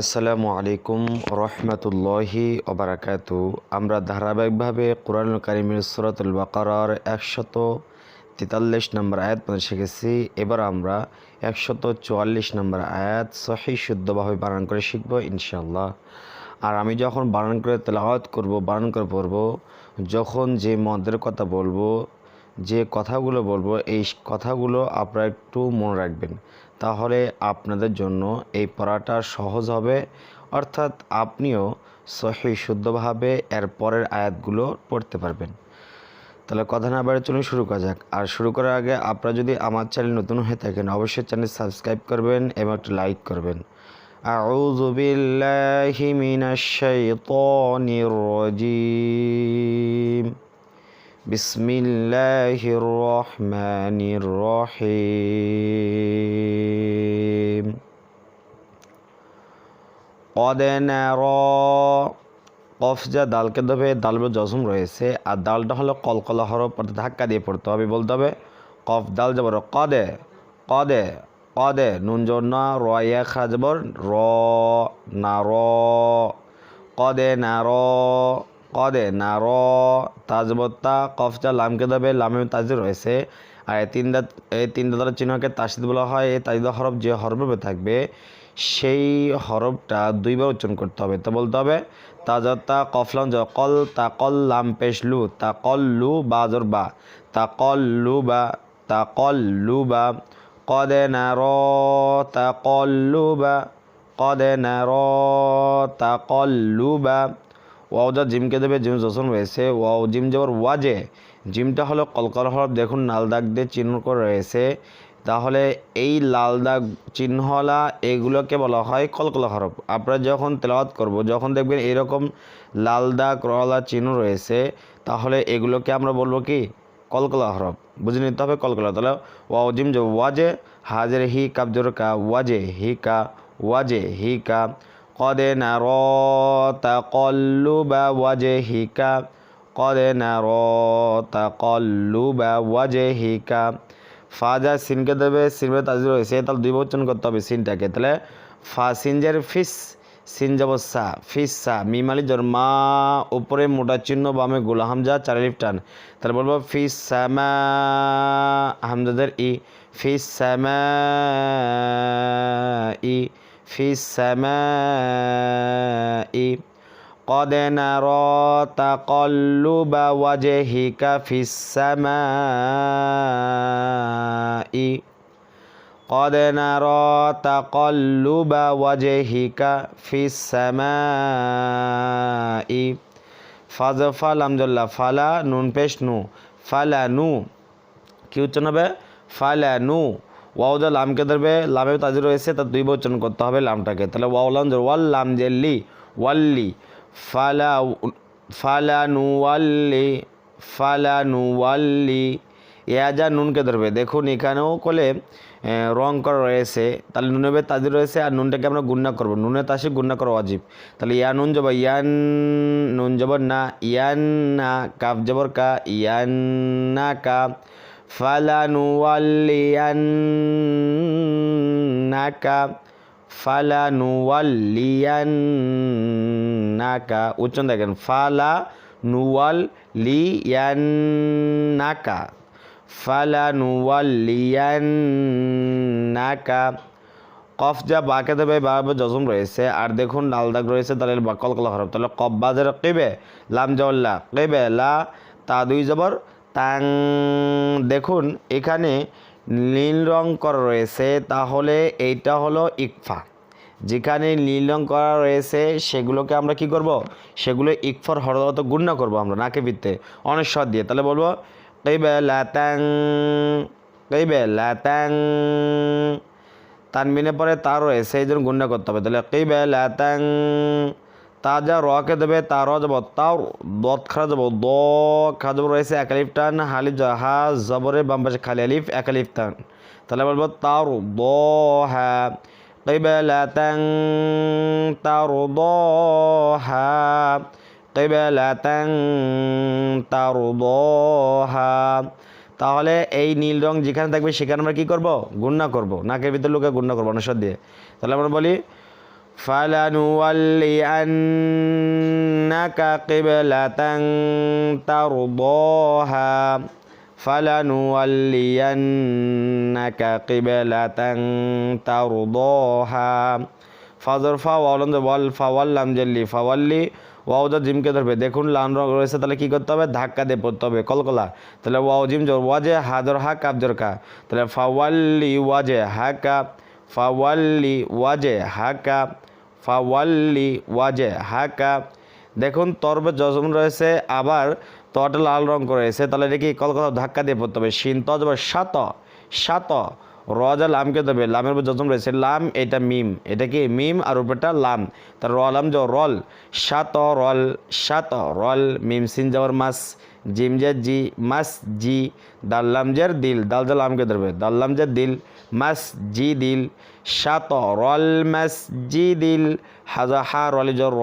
আসসালামু আলাইকুম রহমতুল্লাহি ওবরাকাতু। আমরা ধারাবাহিকভাবে কোরআন কারিমের সুরাতুল বাকারার একশত তেতাল্লিশ নম্বর আয়াত পর্যন্ত শিখেছি। এবার আমরা একশত চুয়াল্লিশ নম্বর আয়াত সহি শুদ্ধভাবে বানান করে শিখব ইনশাল্লাহ আর আমি যখন বানান করে তেলাওয়াত করব, বানান করে পড়ব, যখন যে মদের কথা বলব, যে কথাগুলো বলব, এই কথাগুলো আপনারা একটু মনে রাখবেন। তাহলে আপনাদের জন্য এই পড়াটা সহজ হবে অর্থাৎ আপনিও সহি শুদ্ধভাবে এর পরের আয়াতগুলো পড়তে পারবেন তাহলে কথা না বাড়ে চলুন শুরু করা যাক আর শুরু করার আগে আপনারা যদি আমার চ্যানেল নতুন হয়ে থাকেন অবশ্যই চ্যানেল সাবস্ক্রাইব করবেন এবং একটু লাইক করবেন أعوذ بالله من الشيطان الرجيم بسم الله الرحمن الرحيم قد نرى কফ যা দালকে দেবে দালবে জজম রয়েছে আর দালটা হলো কলকলা হরফ অর্থাৎ ধাক্কা দিয়ে পড়তে হবে বলতে হবে কফ দাল যাবর কদে কদে কদে নুন জন্য রয়া খা যাবর র না র কদে না র কদে না র তাজবত্তা, কফজা, লামকে দেবে, লামে তাজি রয়েছে। আর এই তিন এই তিন দাঁতের চিহ্নকে তাসিদ বলা হয়, এই তাজিদ হরফ যে হরফে থাকবে, সেই হরফটা দুইবার উচ্চারণ করতে হবে। তো বলতে হবে তাজতা কফলাম কল, তা, কল, লাম, পেশ, লু, তা, কল, লু, বা, জোর, বা, তা, কল, লু, বা, তা, কল, লু, বা, কদে না র তা, কল, লু, বা, কদে না র তা, কল, লু, বা ওয়াও যা জিমকে দেবে, জিম জসন রয়েছে। ওয়াও জিম যাবার ওয়াজে, জিমটা হলো কলকল হরফ, দেখুন লাল দাগ দিয়ে চিহ্ন করে রয়েছে। তাহলে এই লাল দাগ চিহ্নওয়ালা এগুলোকে বলা হয় কলকলা হরফ। আপনারা যখন তেলাওয়াত করব, যখন দেখবেন এরকম লাল দাগ রওয়ালা চিহ্ন রয়েছে, তাহলে এগুলোকে আমরা বলব কি? কলকলা হরফ। বুঝে নিতে হবে কলকলা। তাহলে ওয়াও জিম যে ওয়াজে, হাজের হি কাবজর কা, ওয়াজে, হি কা, ওয়াজে, হি কা না র তা কল্লু বা ওয়াজে হি কা ফাজা সিনকে দেবে, সিনবে তাজির রয়েছে তাহলে দুই বচন করতে হবে সিনটাকে। তাহলে ফা সিনজের ফিস, সিন যাব সা, ফিস সা মিমালি জর মা, উপরে মোটা চিহ্ন, বামে গোলা হামজা চারিলিফ টান। তাহলে বলব ফিস সামা হামজাদের ই, ফিস সামা ই। ফিস সামা ই قد نرى تقلب وجهك في السماء قد نرى تقلب وجهك في السماء ফাজফা লামজল্লা ফালা নুন পেশ নু ফালা নু কি উচ্চারণ হবে ফালা নু ওয়াউদা লামকে ধরবে, লামে তাজি রয়েছে তার দুই উচ্চারণ করতে হবে লামটাকে। তাহলে ওয়াউ লাম ওয়াল লাম জেল্লি, ওয়াল্লি, ফালা ফালা নুওয়াল্লি এয়াজা নুনকে ধরবে। দেখুন এখানেও কলে রং করা রয়েছে। তাহলে নুনেবে তাজি রয়েছে, আর নুনটাকে আমরা গুন্না করব। নুনে তাসে গুন্না করা অজীব তাহলে ইয়া নুন জবর, ইয়ান নুন জবর না, ইয়ান না কাপ জবর কা, ইয়ান না কা ফালা নুওয়াল্লিয়ান না কা ফালা নুওয়াল্লিয়ান্নাকা উচ্চারণ দেখেন ফালা নুওয়াল লিয়ান্নাকা কফ যা বাকে দেবে বা জজম রয়েছে, আর দেখুন লাল দাগ রয়েছে তাহলে বা কলকলা হরফ। তাহলে কফ বাজার কেবে? লাম জবল্লা কেবে? লা, তা দুই জবর তাং, দেখুন, এখানে নীল রং করা রয়েছে, তাহলে এইটা হলো ইকফা। যেখানে নীল রং করা রয়েছে, সেগুলোকে আমরা কি করব? সেগুলো ইকফার হরদত গুণ্য করব আমরা, নাকে ভিত্তে। অনেশ্বর দিয়ে, তাহলে বলব কেবে লাতাং কেবে লাতাং তানবিনে পরে তার রয়েছে, এই জন্য গুণ্য করতে হবে। তাহলে কেবে লাতাং তা যা রকে দেবে তার যাব তাও দত খারা যাব দ খারা যাব রয়েছে একালিফ টান হালি হা জবরে বাম পাশে খালি আলিফ একালিফ টান তাহলে বলবো তার দ হা قبلة ترضاها قبلة ترضاها তাহলে এই নীল রং যেখানে থাকবে সেখানে আমরা কী করবো গুন্না করব নাকের ভিতরে লোকে গুন্না করবো অনুসার দিয়ে তাহলে আমরা বলি فلنولينك قبلة ترضاها فلنولينك قبلة ترضاها ফাজর ফা ওয়ালন ওয়াল ফাওয়াল্লাম জেল্লি ফাওয়াল্লি ওয়াউদা জিমকে ধরবে দেখুন লাল রং রয়েছে তাহলে কী করতে হবে ধাক্কা দিয়ে পড়তে হবে কলকলা তাহলে ওয়াও জিম জোর ওয়াজে হাদর হা কাপ জোর কা তাহলে ফাওয়াল্লি ওয়াজে হা কাপ ফাওয়াল্লি ওয়াজে হাকা, ফাওয়াল্লি ওয়াজে হাকা। দেখুন, তরবে জজম রয়েছে, আবার তটা লাল রং করেছে তাহলে এটা কি কলকাতা ধাক্কা দিয়ে পড়তে হবে। শিন বা সাত সাত রজা লামকে দেবে, লামের উপর যজম রয়েছে, লাম এটা মিম, এটা কি? মিম আর উপরটা লাম। তার র, লাম যে রল, সাত রল সাত রল, মিম সিন যাওয়ার মাস, জিম যে জি, মাস জি দাল্লাম জের দিল, দাল যে লামকে ধরবে দাল্লাম যে দিল, মাস জি দিল, সাত রল, মাস জি দিল, হাজা হা রলি জ র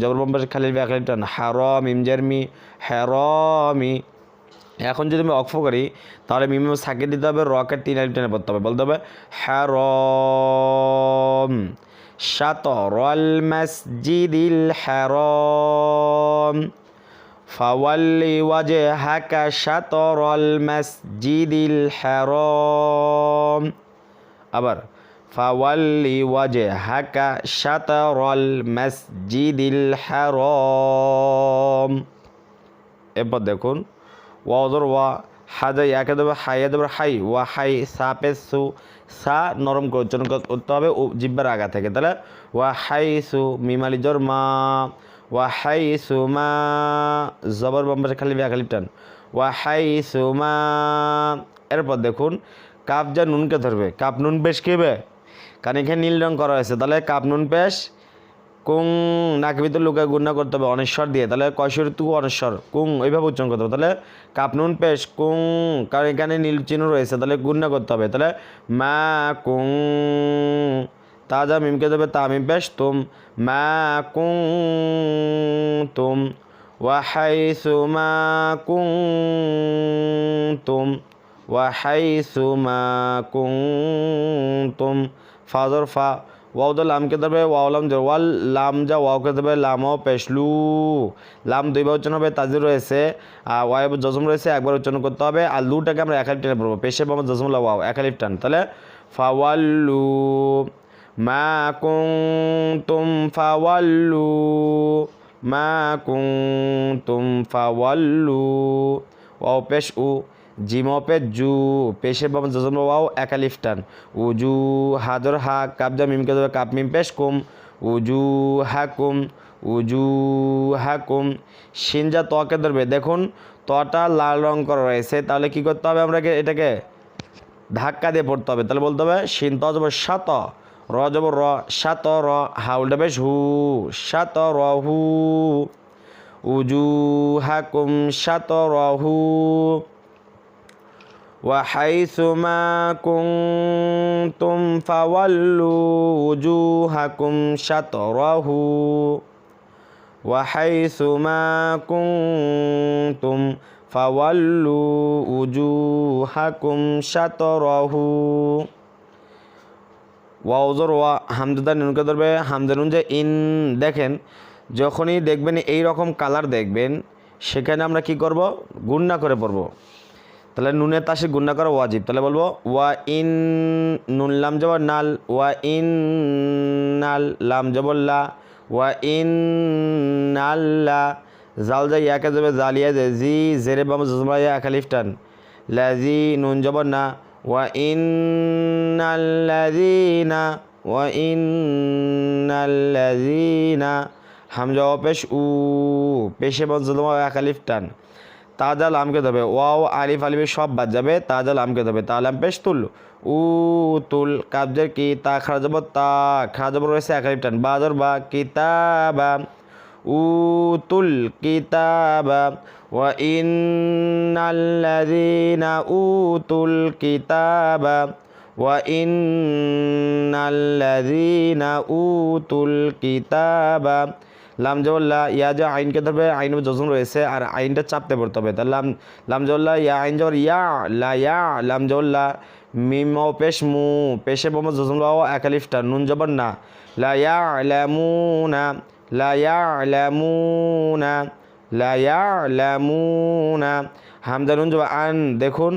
জবর বম্বাস খালি খালি টান হার মিম জের মি হ্যারমি এখন যদি আমি অক্ষ করি, তাহলে মিমিম সাকে দিতে হবে রকে তিন আলিফ টেনে পড়তে হবে। বলতে হবে হ্যারম সাত রল মসজিদিল হ্যারম ফাওয়াল্লি ওয়াজে হাকা শাতরল মসজিদিল হ্যারম আবার, ফাওয়াল্লি ওয়াজে হাকা শাতরল মসজিদিল হ্যারম এরপর দেখুন ওয়াজর ওয়া হাজা ইয়াকে দেবে, হাইয়া দেবে, হাই, ওয়া, হাই, সু সা নরম উচ্চারণ করতে হবে জিব্বার আগা থেকে। তাহলে ওয়া, হাই, সু মিমালি জর, মা, ওয়া, হাই, সু, মা, জবর বম্বাসে খালি বিয়া, খালি টান। ওয়া, হাই, সু, মা, এরপর দেখুন কাপ যা নুনকে ধরবে কাপ নুন পেশ খেবে কারণ এখানে নীল রং করা হয়েছে। তাহলে কাপ নুন পেশ কুং নাকি ভিতরে লুকায় গুণনা করতে হবে, অনেশ্বর দিয়ে। তাহলে কয়শ্বর তু অনেশ্বর। কুং ওইভাবে উচ্চারণ করতে হবে। তাহলে কাপনুন পেশ, কুং, কারণ এখানে নীল চিহ্ন রয়েছে, তাহলে গুণনা করতে হবে। তাহলে মা, কুং, তাজা মিমকে দেবে? তা মিম পেশ, তুম, মা, কুং, তুম। ওয়াহাইসু মা, কুং, তুম। ওয়াহাইসু মা, কুং, তুম। ফাজর ফা। ওয়াও দা লামকে দেবে ওয়াও লাম ওয়াল লাম যা ওয়াওকে দেবে লামও পেশলু। লাম দুইবার উচ্চারণ হবে, তাজির রয়েছে আর ওয়াইব জজম রয়েছে, একবার উচ্চারণ করতে হবে, আর লুটাকে আমরা একালিফ টানে পড়ব, পেশে পাবো জজমুল্লা ওয়াও, একালিফ টান, তাহলে ফাওয়াল্লু মা কুং তুম ফাওয়াল্লু, মা কুং তুম ফাওয়াল্লু ওয়াও পেশ উ জিম পে জু পেশের বাবা জজম ওয়াও টান উজু হাজর হা কাবজা মিমকে দেবে কাপ মিম পেশ কুম। উজু হাকুম উজু হাকুম সিনজা তকে ধরবে। দেখুন তটা লাল রং করা রয়েছে। তাহলে কি করতে হবে আমরা এটাকে ধাক্কা দিয়ে পড়তে হবে। তাহলে বলতে হবে, সিন ত যাব সাত, র যাব র, সাত র হাউলটা বেশ হু সাত র হু। উজু হাকুম সাত র হু। وحيث ما كنتم فولوا وجوهكم شطره وحيث ما كنتم فولوا وجوهكم شطره ওয়াউজর ওয়া হামদাদা নুনকে ধরবে হামদা নুন যে ইন দেখেন যখনই দেখবেন এই রকম কালার দেখবেন সেখানে আমরা কি করব গুণনা করে পড়বো তাহলে নুনের তাসে গুণনা করা ওয়াজিব। তাহলে বলব, ওয়া ইন নুন লাম জবর নাল, ওয়া ইন নাল লাম জবর লা, ওয়া ইন নাল্লা জাল যা ইয়াকে যাবে জালিয়া যে, জি জেরে বাম জজমা ইয়া খালিফ টান লাজি নুন জবর না, ওয়া ইন নাল্লাযিনা ওয়া ইন নাল্লাযিনা হামজা পেশ, উ, পেশে বাম জজমা ইয়া খালিফ টান তাজা লামকে দেবে ওয়াও, আলিফ, আলিফে সব বাদ যাবে। তাজা লামকে দেবে তা লাম পেশ তুল। উ, তুল কাবজের কি তা খারা যাব তা খারা যাব রয়েছে এক আলিফ টান বাজর বা, কিতাবা। উ, তুল, কিতাবা। ওয়া ইন্নাল্লাযীনা উতুল কিতাবা। ওয়া ইন্নাল্লাযীনা উতুল কিতাবা। লাম জবল্লা ইয়া যা আইনকে ধরবে, আইন যজন রয়েছে আর আইনটা চাপতে পড়তে হবে। তাহলে লাম লাম জবল্লা ইয়া, আইন জবর ইয়া, লা ইয়া, লাম জবল্লা মিম ও পেশ মু, পেশে বম যজন লাও একালিফটা নুন জবর না। লা ইয়ালামুনা লা ইয়ালামুনা লা ইয়ালামুনা হামজা নুন জবর, আন দেখুন।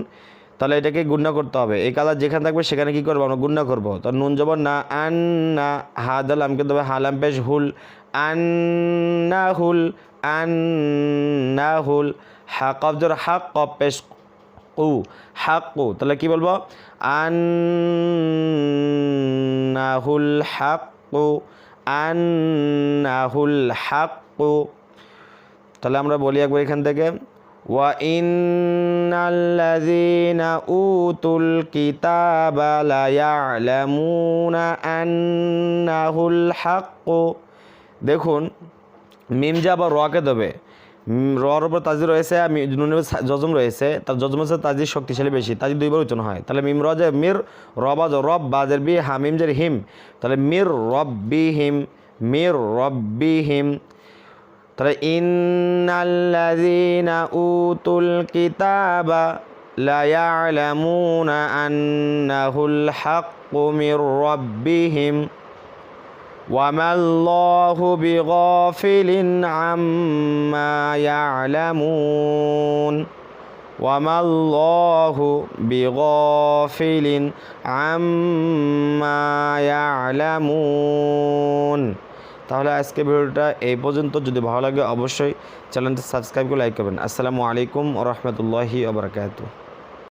তাহলে এটাকে গুণনা করতে হবে। এই কালার যেখানে থাকবে সেখানে কি করব আমরা? গুণনা করব। তো নুন জবর না, আন না, হা কিন্তু হালাম পেশ হুল, আন না হুল, আন না হুল, হা কফ জোর, হা কফ পেশ কু হাক্কু তাহলে কি বলব? আন্নাহুল হাক্কু আন্নাহুল হাক্কু তাহলে আমরা বলি একবার এখান থেকে। ইন্নাল্লাযীনা উতুল কিতাবা লা ইয়ালামুনা আন্নাহুল হাক্কু দেখুন, মিম যা আবার রকে দেবে, রর উপর তাজি রয়েছে নুনের জজম রয়েছে, তার জজম হচ্ছে তাজির শক্তিশালী বেশি তাজি দুইবার উচ্চারণ হয়। তাহলে মিম রজে মির রবাজ রব বাজের বি হামিম জের হিম। তাহলে মির রব্বি হিম মির রব্বি হিম তাহলে ইন্নাল্লাযীনা উতুল কিতাবা লা ইয়ালামুনা আন্নাহুল হাক্কু মির রাব্বিহিম وما الله بغافل عما يعلمون وما الله بغافل عما يعلمون তাহলে আজকে ভিডিওটা এই পর্যন্ত। যদি ভালো লাগে অবশ্যই চ্যানেলটা সাবস্ক্রাইব করে লাইক করবেন। আসসালামু আলাইকুম রহমতুল্লাহি ওবরাকাতুহ